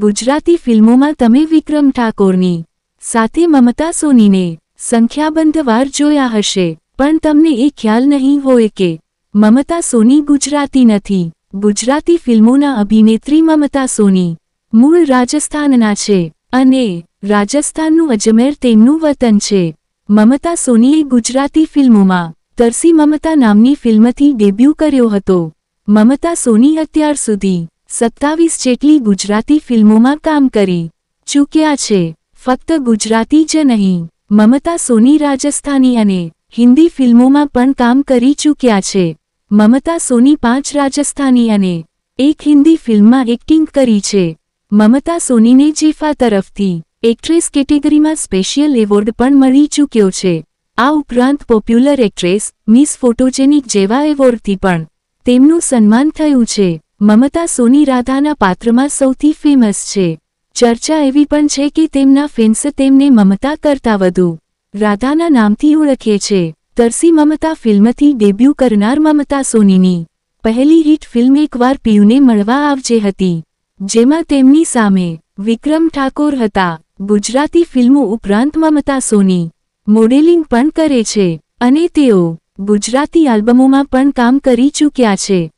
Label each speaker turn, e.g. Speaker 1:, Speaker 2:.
Speaker 1: ગુજરાતી ફિલ્મોમાં તમે વિક્રમ ઠાકોરની સાથે મમતા સોનીને સંખ્યાબંધ વાર જોયા હશે, પણ તમને એ ખ્યાલ નહીં હોય કે મમતા સોની ગુજરાતી નથી. ગુજરાતી ફિલ્મોના અભિનેત્રી મમતા સોની મૂળ રાજસ્થાનના છે અને રાજસ્થાનનું અજમેર તેમનું વતન છે. મમતા સોનીએ ગુજરાતી ફિલ્મોમાં તરસી મમતા નામની ફિલ્મથી ડેબ્યુ કર્યો હતો. મમતા સોની અત્યાર સુધી સત્તાવીસ જેટલી ગુજરાતી ફિલ્મોમાં કામ કરી ચૂક્યા છે. ફક્ત ગુજરાતી જ નહીં, મમતા સોની રાજસ્થાની અને હિન્દી ફિલ્મોમાં પણ કામ કરી ચૂક્યા છે. મમતા સોની પાંચ રાજસ્થાની અને એક હિન્દી ફિલ્મમાં એક્ટિંગ કરી છે. મમતા સોનીને જીફા તરફથી એક્ટ્રેસ કેટેગરીમાં સ્પેશિયલ એવોર્ડ પણ મળી ચૂક્યો છે. આ ઉપરાંત પોપ્યુલર એક્ટ્રેસ મિસ ફોટોજેનિક જેવા એવોર્ડથી પણ તેમનું સન્માન થયું છે. મમતા સોની રાધાના પાત્રમાં સૌથી ફેમસ છે. ચર્ચા એવી પણ છે કે તેમના ફેન્સ તેમને મમતા કરતા વધુ. રાધાના નામથી ઓળખે છે. તરસી મમતા ફિલ્મથી ડેબ્યુ કરનાર મમતા સોનીની. પહેલી હિટ ફિલ્મ એકવાર પિયુને મળવા આવજે હતી. જેમાં તેમની સામે વિક્રમ ઠાકોર હતા. ગુજરાતી ફિલ્મો ઉપરાંત મમતા સોની મોડેલિંગ પણ કરે છે. અને તેઓ ગુજરાતી આલ્બમોમાં પણ કામ કરી ચૂક્યા છે.